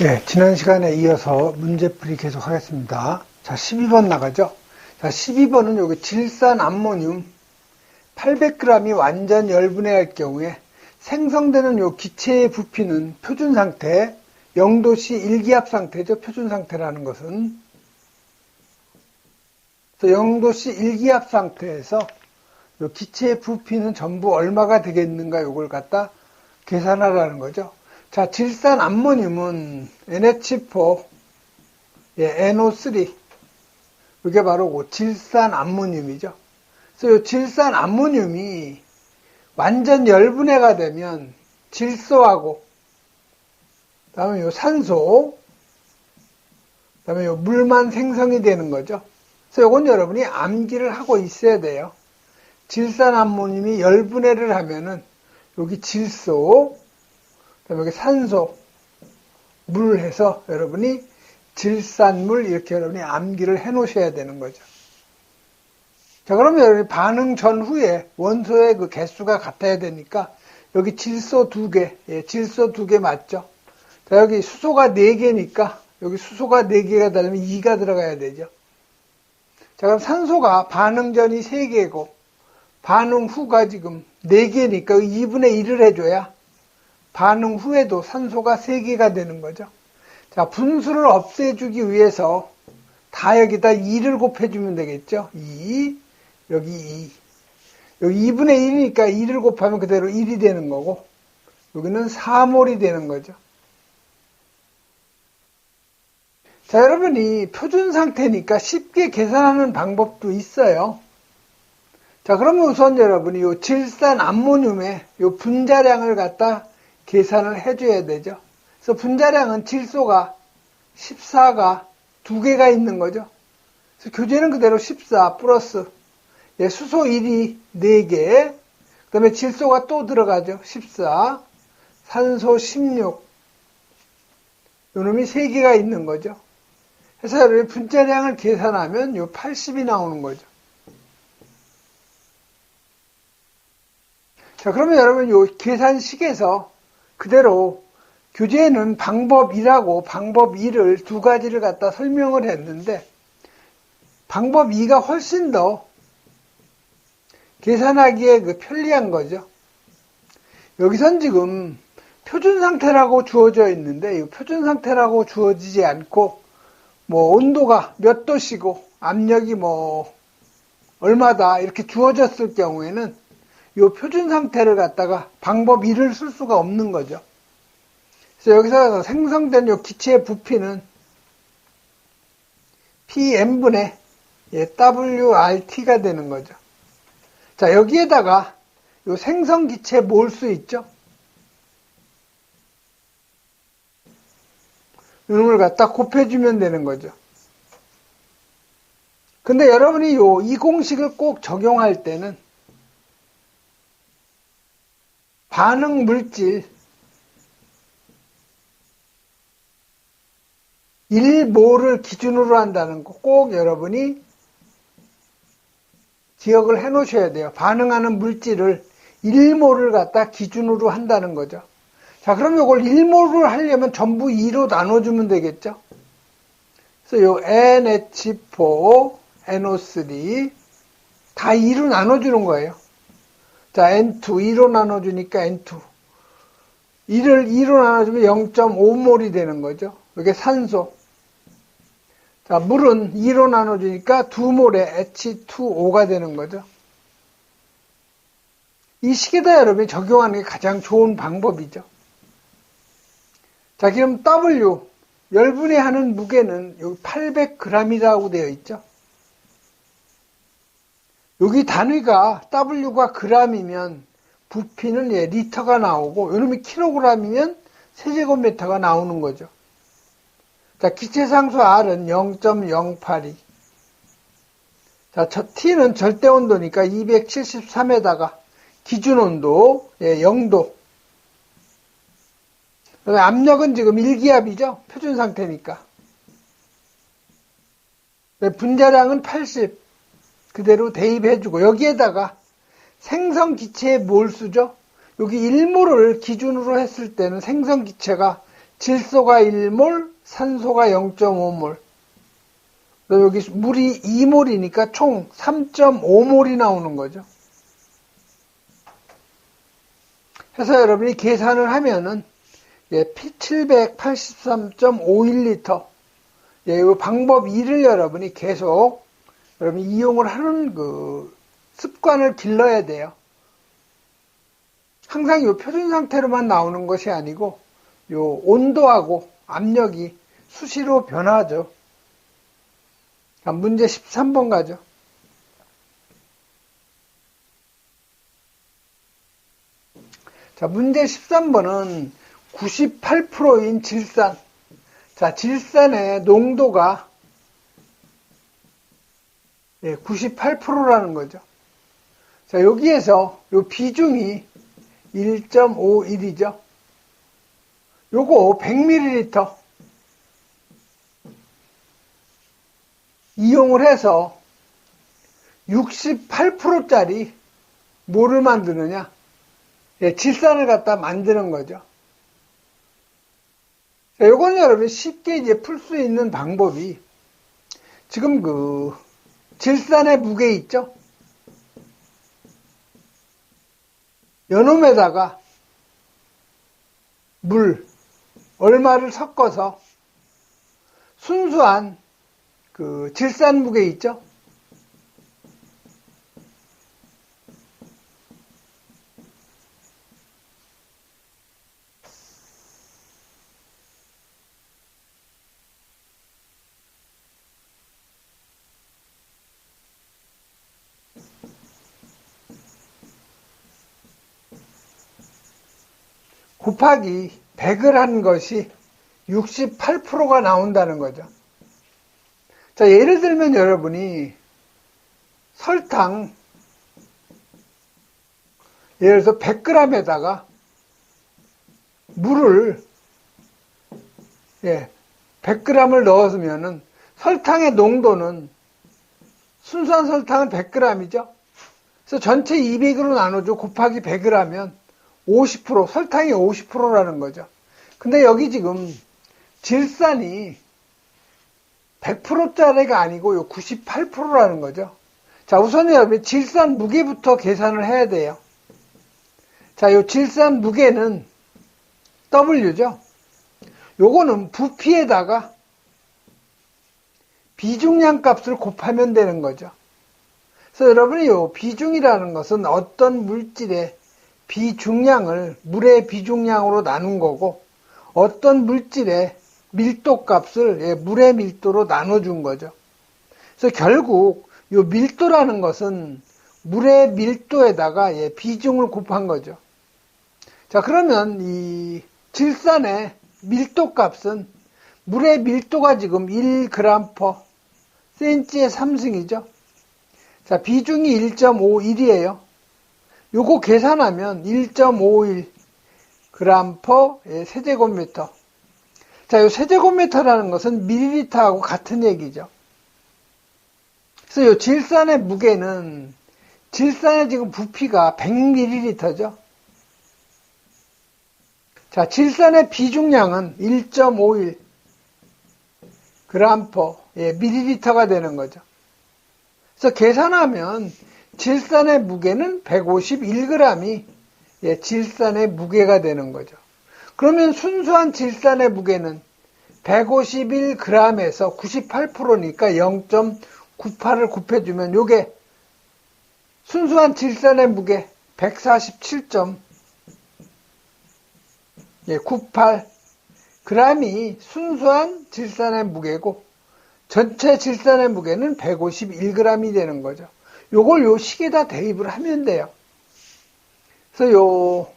예, 지난 시간에 이어서 문제풀이 계속 하겠습니다. 자, 12번 나가죠? 자, 12번은 여기 질산 암모늄 800g이 완전 열분해할 경우에 생성되는 요 기체의 부피는 표준 상태, 0도씨 일기압 상태죠. 표준 상태라는 것은. 0도씨 일기압 상태에서 요 기체의 부피는 전부 얼마가 되겠는가 요걸 갖다 계산하라는 거죠. 자, 질산 암모늄은 NH4, 예, NO3. 이게 바로 질산 암모늄이죠. 그래서 이 질산 암모늄이 완전 열분해가 되면 질소하고, 그 다음에 요 산소, 그 다음에 요 물만 생성이 되는 거죠. 그래서 이건 여러분이 암기를 하고 있어야 돼요. 질산 암모늄이 열분해를 하면은 여기 질소, 그다음에 여기 산소, 물 해서 여러분이 질산물 이렇게 여러분이 암기를 해 놓으셔야 되는 거죠. 자, 그러면 여러분이 반응 전후에 원소의 그 개수가 같아야 되니까 여기 질소 두 개, 예, 질소 두 개 맞죠? 자, 여기 수소가 네 개니까 여기 수소가 네 개가 되려면 2가 들어가야 되죠. 자, 그럼 산소가 반응 전이 세 개고 반응 후가 지금 네 개니까 2분의 1을 해줘야 반응 후에도 산소가 3개가 되는 거죠. 자, 분수를 없애주기 위해서 다 여기다 2를 곱해주면 되겠죠. 2, 여기 2. 여기 2분의 1이니까 2를 곱하면 그대로 1이 되는 거고, 여기는 4몰이 되는 거죠. 자, 여러분 이 표준 상태니까 쉽게 계산하는 방법도 있어요. 자, 그러면 우선 여러분이 요 질산 암모늄의 요 분자량을 갖다 계산을 해줘야 되죠. 그래서 분자량은 질소가 14가 두 개가 있는 거죠. 그래서 교재는 그대로 14 플러스 예, 수소 1이 4개, 그 다음에 질소가 또 들어가죠. 14, 산소 16, 요놈이 3개가 있는 거죠. 여러분 분자량을 계산하면 요 80이 나오는 거죠. 자, 그러면 여러분 요 계산식에서 그대로 교재에는 방법 1하고 방법 2를 두 가지를 갖다 설명을 했는데 방법 2가 훨씬 더 계산하기에 그 편리한 거죠. 여기선 지금 표준 상태라고 주어져 있는데 이 표준 상태라고 주어지지 않고 뭐 온도가 몇 도시고 압력이 뭐 얼마다 이렇게 주어졌을 경우에는 이 표준 상태를 갖다가 방법 1을 쓸 수가 없는 거죠. 그래서 여기서 생성된 이 기체의 부피는 PM분의 WRT가 되는 거죠. 자, 여기에다가 이 생성 기체 몰 수 있죠? 이놈을 갖다 곱해주면 되는 거죠. 근데 여러분이 요, 이 공식을 꼭 적용할 때는 반응 물질 1모를 기준으로 한다는 거 꼭 여러분이 기억을 해 놓으셔야 돼요. 반응하는 물질을 1모를 갖다 기준으로 한다는 거죠. 자, 그럼 이걸 1모를 하려면 전부 2로 나눠주면 되겠죠? 그래서 요 NH4, NO3 다 2로 나눠주는 거예요. 자, N2, 2로 나눠주니까 N2. 2를 2로 나눠주면 0.5몰이 되는 거죠. 이게 산소. 자, 물은 2로 나눠주니까 2몰에 H2O가 되는 거죠. 이 식에다 여러분이 적용하는 게 가장 좋은 방법이죠. 자, 그럼 W, 열분해 하는 무게는 여기 800g이라고 되어 있죠. 여기 단위가 W가 g이면 부피는 예, 리터가 나오고 요놈이 킬로그램이면 세제곱미터가 나오는 거죠. 자, 기체상수 R은 0.082. 자, 저 T는 절대 온도니까 273에다가 기준 온도 예, 0도. 그다음에 압력은 지금 1기압이죠. 표준 상태니까. 네, 분자량은 80. 그대로 대입해주고 여기에다가 생성 기체의 몰수죠. 여기 1모를 기준으로 했을 때는 생성 기체가 질소가 1몰, 산소가 0.5몰. 여기 물이 2몰이니까 총 3.5몰이 나오는 거죠. 해서 여러분이 계산을 하면은 예, P783.51리터 예, 이 방법 2를 여러분이 계속 여러분 이용을 하는 그 습관을 길러야 돼요. 항상 이 표준 상태로만 나오는 것이 아니고 요 온도하고 압력이 수시로 변하죠. 문제 13번 가죠. 자, 문제 13번은 98%인 질산. 자, 질산의 농도가 98%라는 거죠. 자, 여기에서 요 비중이 1.51이죠. 요거 100ml 이용을 해서 68%짜리 뭐를 만드느냐? 예, 질산을 갖다 만드는 거죠. 자, 요거는 여러분 쉽게 이제 풀 수 있는 방법이 지금 그 질산의 무게 있죠? 연홈에다가 물 얼마를 섞어서 순수한 그 질산 무게 있죠? 곱하기 100을 한 것이 68%가 나온다는 거죠. 자, 예를 들면 여러분이 설탕, 예를 들어서 100g에다가 물을, 예, 100g을 넣었으면은 설탕의 농도는 순수한 설탕은 100g이죠. 그래서 전체 200으로 나눠줘 곱하기 100을 하면 50% 설탕이 50%라는 거죠. 근데 여기 지금 질산이 100%짜리가 아니고 98%라는 거죠. 자, 우선 여러분 질산 무게부터 계산을 해야 돼요. 자, 요 질산 무게는 W죠. 요거는 부피에다가 비중량 값을 곱하면 되는 거죠. 그래서 여러분이 요 비중이라는 것은 어떤 물질의 비중량을 물의 비중량으로 나눈 거고 어떤 물질의 밀도 값을 예, 물의 밀도로 나눠준 거죠. 그래서 결국 이 밀도라는 것은 물의 밀도에다가 예, 비중을 곱한 거죠. 자 그러면 이 질산의 밀도 값은 물의 밀도가 지금 1g per 센치의 3승이죠. 자 비중이 1.51이에요. 요거 계산하면 1.51 그램 퍼 세제곱미터. 자, 요 세제곱미터라는 것은 밀리리터하고 같은 얘기죠. 그래서 요 질산의 무게는 질산의 지금 부피가 100ml죠. 자, 질산의 비중량은 1.51 그램 퍼 예, 밀리리터가 되는 거죠. 그래서 계산하면 질산의 무게는 151g이 예, 질산의 무게가 되는 거죠. 그러면 순수한 질산의 무게는 151g에서 98%니까 0.98을 곱해주면 이게 순수한 질산의 무게 147.98 예, g이 순수한 질산의 무게고 전체 질산의 무게는 151g이 되는 거죠. 요걸 요 식에다 대입을 하면 돼요. 그래서 요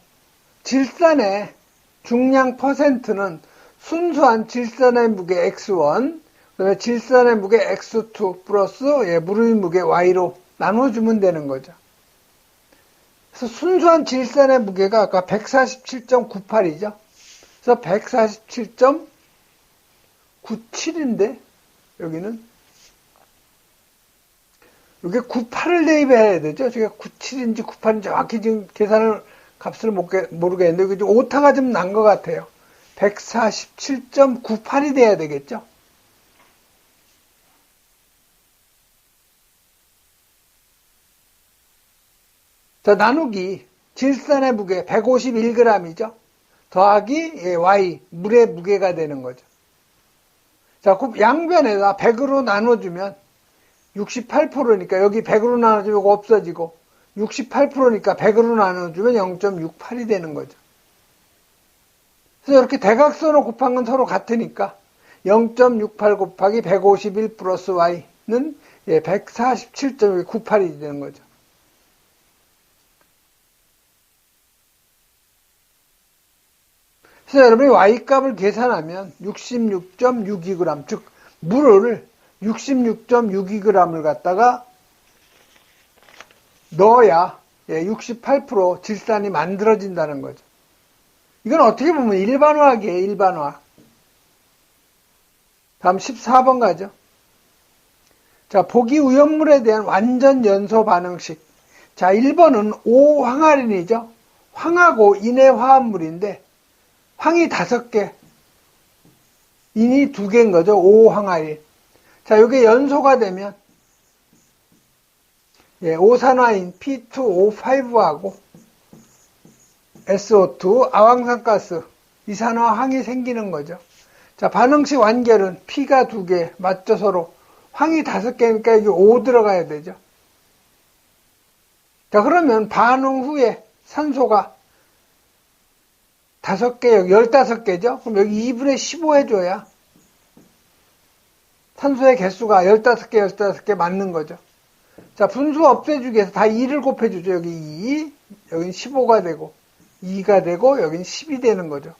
질산의 중량 퍼센트는 순수한 질산의 무게 x1, 그다음에 질산의 무게 x2 플러스 예, 물의 무게 y로 나눠주면 되는 거죠. 그래서 순수한 질산의 무게가 아까 147.98이죠. 그래서 147.97인데 여기는 이게 98을 대입해야 되죠. 제가 97인지 98인지 정확히 지금 계산을 값을 모르겠는데 이게 오타가 좀 난 것 같아요. 147.98이 돼야 되겠죠. 자, 나누기 질산의 무게 151g이죠. 더하기 y 물의 무게가 되는 거죠. 자, 그 양변에다 100으로 나눠주면 68%니까 여기 100으로 나눠주면 없어지고 68%니까 100으로 나눠주면 0.68이 되는 거죠. 그래서 이렇게 대각선으로 곱한 건 서로 같으니까 0.68 곱하기 151 플러스 y는 147.98이 되는 거죠. 그래서 여러분이 y값을 계산하면 66.62g, 즉 물을 66.62g을 갖다가 넣어야 68% 예, 질산이 만들어진다는 거죠. 이건 어떻게 보면 일반화학이에요, 일반화학. 다음 14번 가죠. 자, 보기 우연물에 대한 완전 연소 반응식. 자, 1번은 오황아린이죠. 황하고 인의 화합물인데, 황이 다섯 개, 인이 두 개인 거죠. 오황아린. 자, 이게 연소가 되면, 예, 오산화인 P2O5하고 SO2, 아황산가스, 이산화황이 생기는 거죠. 자, 반응식 완결은 P가 두 개, 맞죠, 서로. 황이 다섯 개니까 여기 5 들어가야 되죠. 자, 그러면 반응 후에 산소가 다섯 개, 여기 열다섯 개죠? 그럼 여기 2분의 15 해줘야 산소의 개수가 열다섯 개, 열다섯 개 맞는 거죠. 자, 분수 없애주기 위해서 다 2를 곱해주죠. 여기 2, 여긴 15가 되고, 2가 되고, 여긴 10이 되는 거죠.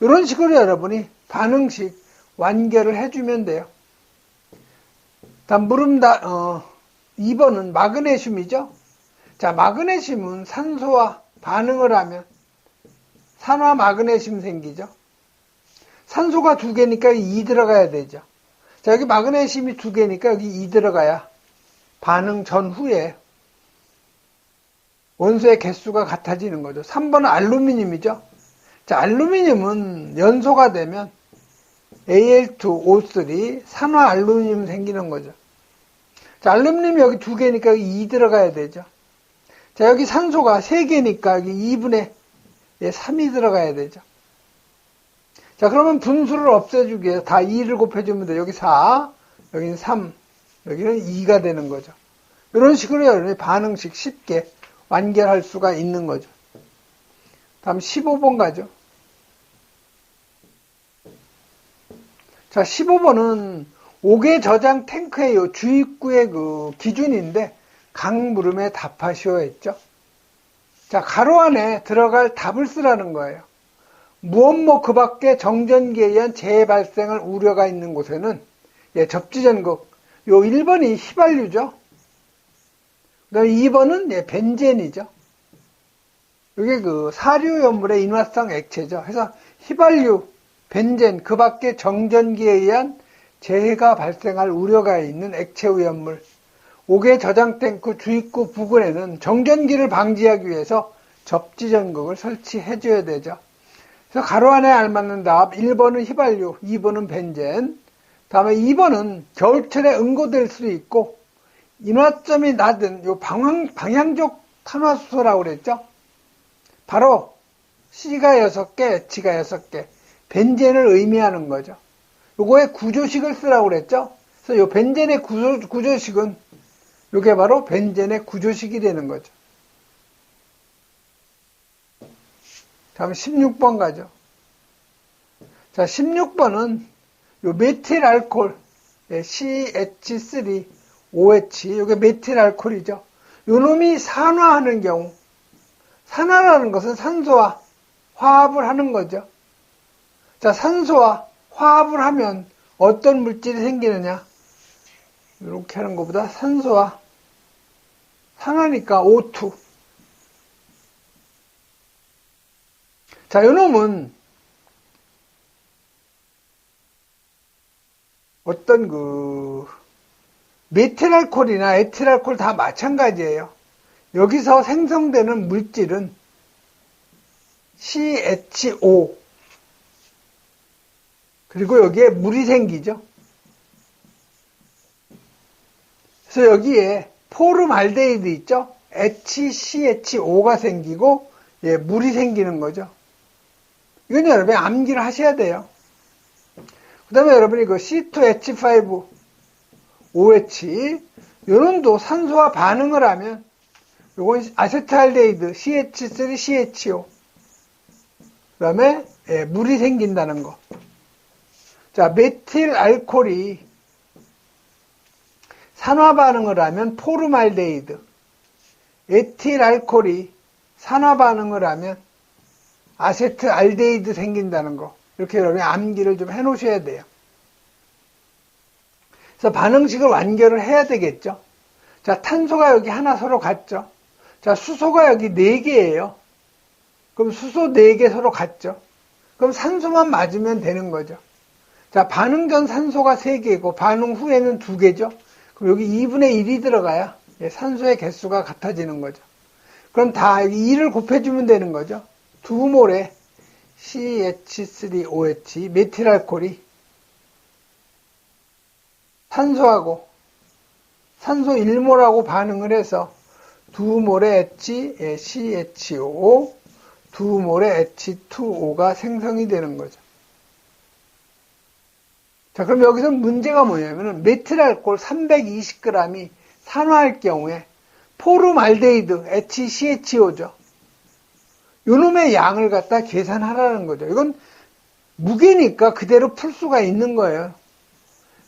이런 식으로 여러분이 반응식 완결을 해주면 돼요. 다음 물음다 어, 2번은 마그네슘이죠. 자, 마그네슘은 산소와 반응을 하면 산화 마그네슘 생기죠. 산소가 두 개니까 2 들어가야 되죠. 자, 여기 마그네슘이 두 개니까 여기 2 들어가야 반응 전후에 원소의 개수가 같아지는 거죠. 3번은 알루미늄이죠. 자, 알루미늄은 연소가 되면 Al2O3 산화 알루미늄 생기는 거죠. 자, 알루미늄 여기 두 개니까 여기 2 들어가야 되죠. 자, 여기 산소가 3개니까 여기 2분의 3이 들어가야 되죠. 자, 그러면 분수를 없애주기 위해서 다 2를 곱해주면 돼. 여기 4, 여기는 3, 여기는 2가 되는 거죠. 이런 식으로 여러분이 반응식 쉽게 완결할 수가 있는 거죠. 다음 15번 가죠. 자, 15번은 5개 저장 탱크의 주입구의 그 기준인데 강물음에 답하시오 했죠. 자, 가로 안에 들어갈 답을 쓰라는 거예요. 무엇 뭐 그 밖에 정전기에 의한 재발생을 우려가 있는 곳에는 예, 접지전극 요 1번이 휘발유죠. 그다음 2번은 예, 벤젠이죠. 이게 그 사료연물의 인화성 액체죠. 그래서 휘발유, 벤젠 그 밖에 정전기에 의한 재해가 발생할 우려가 있는 액체 오염물 5개 저장 탱크 주입구 부근에는 정전기를 방지하기 위해서 접지전극을 설치해 줘야 되죠. 그래서 가로 안에 알맞는 답 1번은 휘발유, 2번은 벤젠, 다음에 2번은 겨울철에 응고될 수도 있고 인화점이 낮은 요 방향, 방향적 탄화수소라고 그랬죠. 바로 C가 6개, H가 6개, 벤젠을 의미하는 거죠. 요거의 구조식을 쓰라고 그랬죠. 그래서 요 벤젠의 구조, 구조식은 요게 바로 벤젠의 구조식이 되는 거죠. 다음 16번 가죠. 자, 16번은 요 메틸 알콜 CH3 OH 요게 메틸 알콜이죠. 요 놈이 산화하는 경우 산화라는 것은 산소와 화합을 하는 거죠. 자, 산소와 화합을 하면 어떤 물질이 생기느냐? 이렇게 하는 것보다 산소와 상하니까 O2. 자, 요놈은 어떤 그 메틸알콜이나 에틸알콜 다 마찬가지예요. 여기서 생성되는 물질은 CHO 그리고 여기에 물이 생기죠. 그래서 여기에 포름알데히드 있죠? HCHO가 생기고 예, 물이 생기는 거죠. 이건 여러분이 암기를 하셔야 돼요. 그 다음에 여러분이 그 C2H5 OH 요런 도 산소와 반응을 하면 요건 아세트알데히드 CH3CHO 그 다음에 예, 물이 생긴다는 거. 자, 메틸 알코올이 산화 반응을 하면 포르말데히드, 에틸 알코올이 산화 반응을 하면 아세트 알데히드 생긴다는 거. 이렇게 여러분이 암기를 좀 해 놓으셔야 돼요. 그래서 반응식을 완결을 해야 되겠죠. 자, 탄소가 여기 하나 서로 같죠. 자, 수소가 여기 4개예요. 그럼 수소 4개 서로 같죠. 그럼 산소만 맞으면 되는 거죠. 자, 반응 전 산소가 3개고 반응 후에는 2개죠. 그럼 여기 2분의 1이 들어가야 산소의 개수가 같아지는 거죠. 그럼 다 2를 곱해주면 되는 거죠. 두 몰에 CH3OH 메틸알코올이 산소하고 산소 1몰하고 반응을 해서 두 몰의 H, CHO, 두 몰의 H2O가 생성이 되는 거죠. 자, 그럼 여기서 문제가 뭐냐면은 메틸알코올 320g이 산화할 경우에 포름알데히드 HCHO죠. 요놈의 양을 갖다 계산하라는 거죠. 이건 무게니까 그대로 풀 수가 있는 거예요.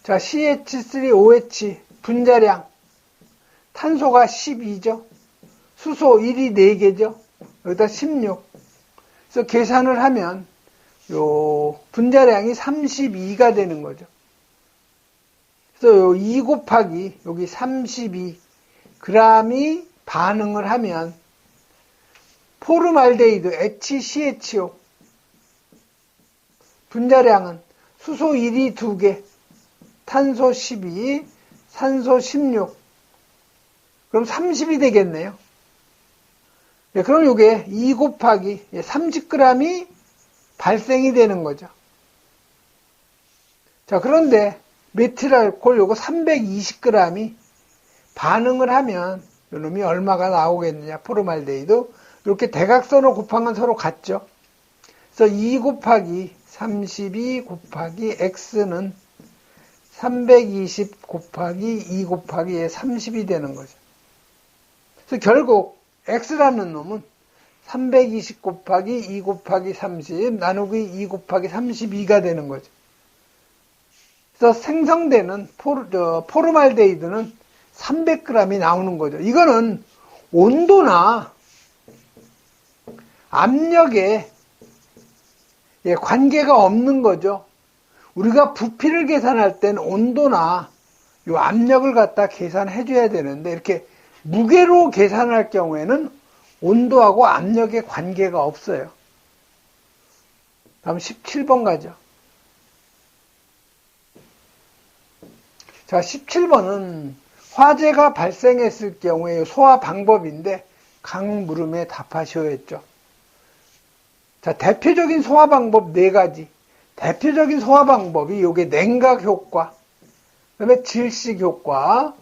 자, CH3OH 분자량 탄소가 12죠. 수소 1이 4개죠. 여기다 16. 그래서 계산을 하면 요 분자량이 32가 되는 거죠. 그래서 요 2 곱하기 여기 32 g이 반응을 하면 포르말데히드 HCHO 분자량은 수소 1이 2개, 탄소 12, 산소 16. 그럼 30이 되겠네요. 네, 그럼 이게 2 곱하기 30g이 발생이 되는 거죠. 자, 그런데 메틸알콜 요거 320g이 반응을 하면 요놈이 얼마가 나오겠느냐. 포르말데이드 이렇게 대각선으로 곱한 건 서로 같죠. 그래서 2 곱하기 32 곱하기 x는 320 곱하기 2 곱하기 30이 되는 거죠. 그래서 결국 x라는 놈은 320 곱하기 2 곱하기 30 나누기 2 곱하기 32가 되는 거죠. 그래서 생성되는 포르, 포르말데이드는 300g이 나오는 거죠. 이거는 온도나 압력에 예, 관계가 없는 거죠. 우리가 부피를 계산할 땐 온도나 요 압력을 갖다 계산해 줘야 되는데 이렇게 무게로 계산할 경우에는 온도하고 압력의 관계가 없어요. 다음 17번 가죠. 자, 17번은 화재가 발생했을 경우의 소화 방법인데 강 물음에 답하셔야 했죠. 자, 대표적인 소화 방법 네 가지. 대표적인 소화 방법이 요게 냉각 효과, 그 다음에 질식 효과,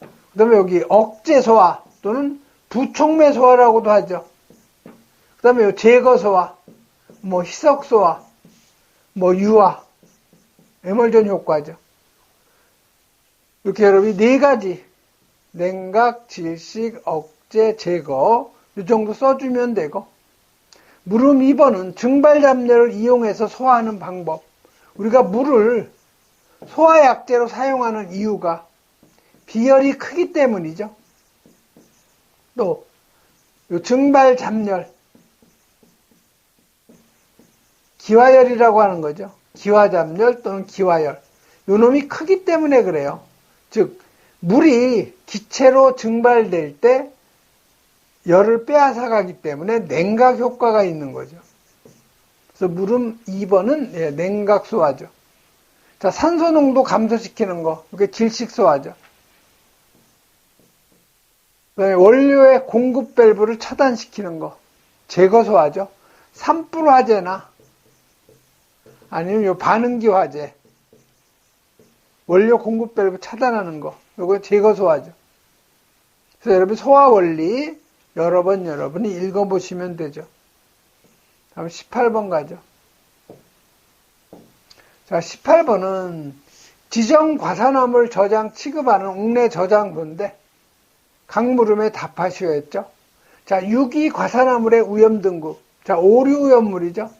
그 다음에 여기 억제 소화 또는 부촉매 소화라고도 하죠. 그 다음에 제거 소화, 뭐 희석 소화, 뭐 유화, 에멀전 효과죠. 이렇게 여러분이 네 가지 냉각, 질식, 억제, 제거 이 정도 써주면 되고 물음 2번은 증발잡내를 이용해서 소화하는 방법 우리가 물을 소화약제로 사용하는 이유가 비열이 크기 때문이죠. 또 증발잡열 기화열이라고 하는 거죠. 기화잡열 또는 기화열 요 놈이 크기 때문에 그래요. 즉 물이 기체로 증발될 때 열을 빼앗아 가기 때문에 냉각 효과가 있는 거죠. 그래서 물음 2번은 예, 냉각 소화죠. 자, 산소 농도 감소시키는 거, 이게 질식 소화죠. 원료의 공급 밸브를 차단시키는 거, 제거 소화죠. 산불 화재나 아니면 요 반응기 화재. 원료 공급 밸브 차단하는 거. 요거 제거 소화죠. 그래서 여러분 소화 원리 여러 번 여러분이 읽어보시면 되죠. 다음 18번 가죠. 자, 18번은 지정 과산화물 저장 취급하는 옥내 저장부인데 강물음에 답하시오였죠. 자, 유기 과산화물의 위험 등급. 자, 오류 오염물이죠.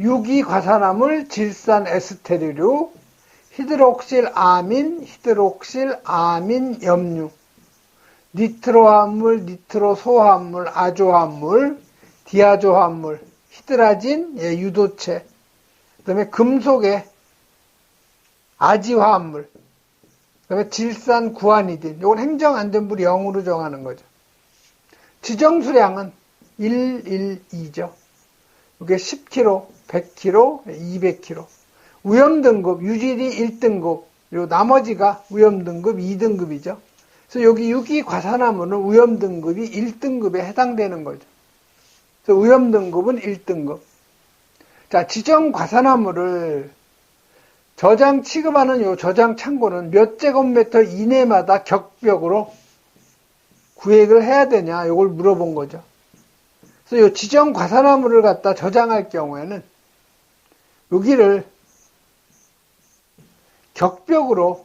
유기 과산화물 질산 에스테르류 히드록실 아민, 히드록실 아민 염류, 니트로화합물, 니트로소화합물, 아조화합물, 디아조화합물, 히드라진, 예, 유도체, 그 다음에 금속의 아지화합물, 그 다음에 질산 구아니딘, 이건 행정 안된 물이 0으로 정하는 거죠. 지정 수량은 112죠. 이게 10kg, 100kg, 200kg. 위험 등급, 유질이 1등급, 그리고 나머지가 위험 등급 2등급이죠. 그래서 여기 유기 과산화물은 위험 등급이 1등급에 해당되는 거죠. 그래서 위험 등급은 1등급. 자, 지정 과산화물을 저장 취급하는 요 저장 창고는 몇 제곱미터 이내마다 격벽으로 구획을 해야 되냐, 이걸 물어본 거죠. 그래서 요 지정 과산화물을 갖다 저장할 경우에는 여기를 격벽으로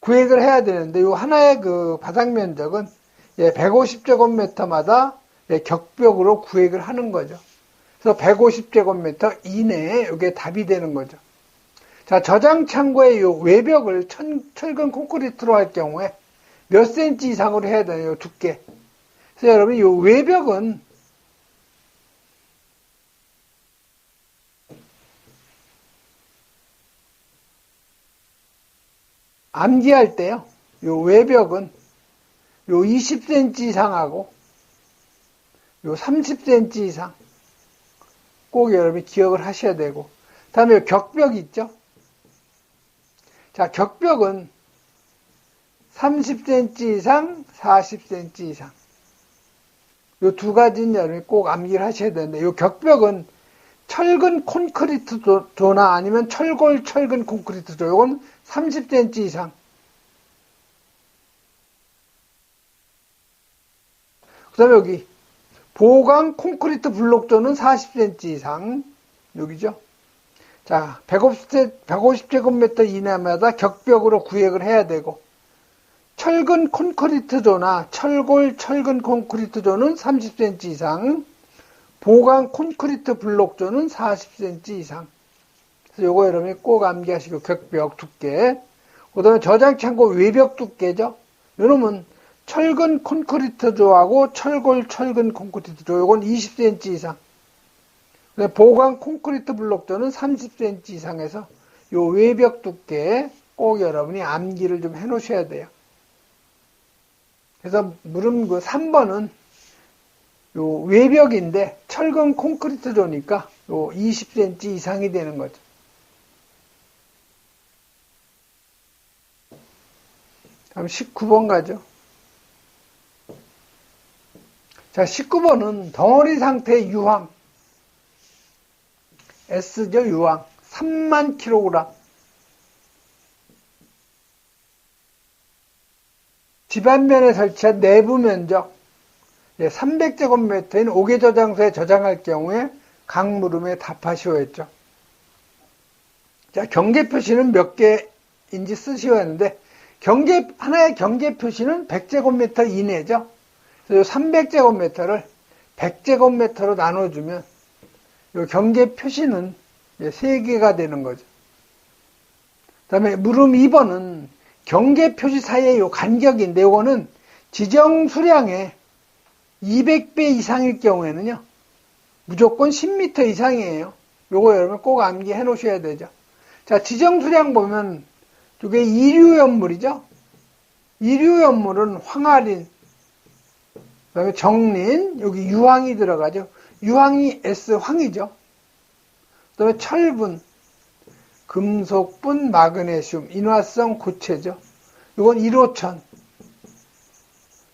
구획을 해야 되는데 이 하나의 그 바닥 면적은 150제곱미터마다 예, 예, 격벽으로 구획을 하는 거죠. 그래서 150제곱미터 이내에 이게 답이 되는 거죠. 자, 저장 창고의 이 외벽을 천, 철근 콘크리트로 할 경우에 몇 센치 이상으로 해야 되나요? 두께. 그래서 여러분 이 외벽은 암기할 때요. 요 외벽은 요 20cm 이상하고 요 30cm 이상 꼭 여러분이 기억을 하셔야 되고 다음에 격벽 있죠? 자, 격벽은 30cm 이상, 40cm 이상. 요 두 가지는 여러분이 꼭 암기를 하셔야 되는데, 요 격벽은 철근 콘크리트 조나 아니면 철골 철근 콘크리트 조, 요건 30cm 이상. 그 다음에 여기 보강 콘크리트 블록조는 40cm 이상. 여기죠. 자, 150, 150제곱미터 이내마다 격벽으로 구획을 해야 되고, 철근 콘크리트조나 철골 철근 콘크리트조는 30cm 이상, 보강 콘크리트 블록조는 40cm 이상. 그래서 요거 여러분이 꼭 암기하시고 격벽 두께. 그 다음에 저장창고 외벽 두께죠. 요놈은 철근 콘크리트 조하고 철골 철근 콘크리트 조. 요건 20cm 이상. 보강 콘크리트 블록조는 30cm 이상에서 요 외벽 두께 꼭 여러분이 암기를 좀 해 놓으셔야 돼요. 그래서 물음 그 3번은 요 외벽인데 철근 콘크리트 조니까 요 20cm 이상이 되는 거죠. 다음 19번 가죠. 자, 19번은 덩어리 상태 유황. S죠, 유황. 3만 킬로그램. 집안면에 설치한 내부 면적 300제곱미터인 5개 저장소에 저장할 경우에 강물음에 답하시오 했죠. 자, 경계 표시는 몇 개인지 쓰시오 했는데 경계 하나의 경계 표시는 100제곱미터 이내죠. 그래서 300제곱미터를 100제곱미터로 나눠주면 이 경계 표시는 3개가 되는 거죠. 그 다음에 물음 2번은 경계 표시 사이의 요 간격인데 이거는 지정 수량의 200배 이상일 경우에는요. 무조건 10m 이상이에요. 요거 여러분 꼭 암기해 놓으셔야 되죠. 자, 지정 수량 보면 이게 이류연물이죠. 이류연물은 황화린, 그다음에 정린, 여기 유황이 들어가죠. 유황이 S황이죠. 그다음에 철분, 금속분, 마그네슘, 인화성 고체죠. 이건 1호천.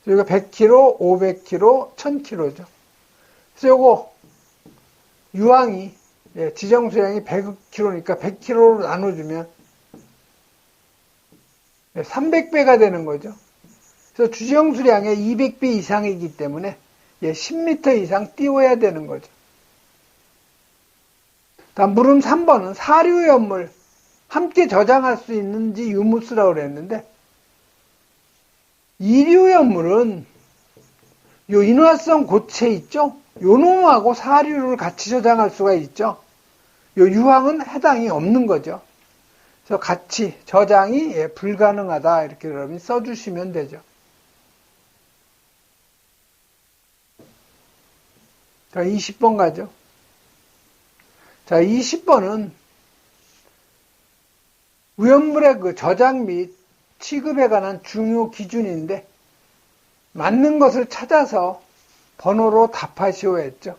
여기가 100kg, 500kg, 1000kg죠. 그래서 요거 유황이 예, 지정 수량이 100kg니까 100kg로 나눠주면 300배가 되는 거죠. 그래서 주정 수량의 200배 이상이기 때문에 10m 이상 띄워야 되는 거죠. 다음 물음 3번은 사료연물 함께 저장할 수 있는지 유무스라고 그랬는데 이류 연물은 요 인화성 고체 있죠? 요 놈하고 사료를 같이 저장할 수가 있죠? 요 유황은 해당이 없는 거죠. 그래서 같이 저장이 예, 불가능하다 이렇게 여러분이 써주시면 되죠. 자, 20번 가죠. 자, 20번은 우연물의 그 저장 및 취급에 관한 중요 기준인데 맞는 것을 찾아서 번호로 답하시오 했죠.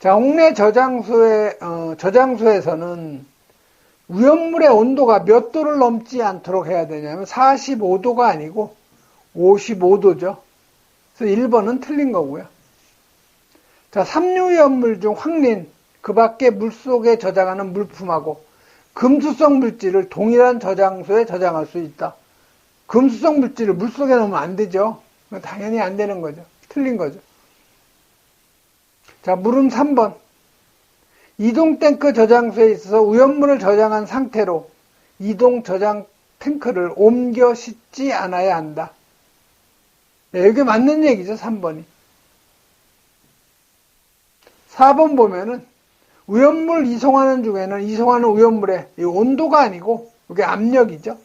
자, 옥내 저장소에, 어, 저장소에서는 우연물의 온도가 몇 도를 넘지 않도록 해야 되냐면 45도가 아니고 55도죠. 그래서 1번은 틀린 거고요. 자, 삼류연물 중 황린, 그 밖에 물속에 저장하는 물품하고 금수성 물질을 동일한 저장소에 저장할 수 있다. 금수성 물질을 물속에 넣으면 안 되죠. 당연히 안 되는 거죠. 틀린 거죠. 자, 물음 3번. 이동 탱크 저장소에 있어서 우연물을 저장한 상태로 이동 저장 탱크를 옮겨 싣지 않아야 한다. 네, 이게 맞는 얘기죠, 3번이. 4번 보면은 우연물 이송하는 중에는 이송하는 우연물의 온도가 아니고 이게 압력이죠.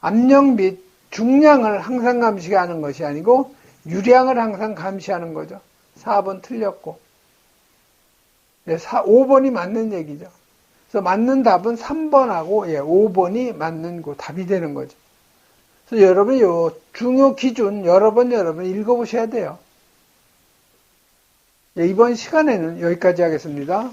압력 및 중량을 항상 감시하는 것이 아니고 유량을 항상 감시하는 거죠. 4번 틀렸고. 네, 4, 5번이 맞는 얘기죠. 그래서 맞는 답은 3번하고 예, 5번이 맞는 거 답이 되는 거죠. 그래서 여러분 요 중요 기준 여러 번 여러 번 읽어보셔야 돼요. 예, 이번 시간에는 여기까지 하겠습니다.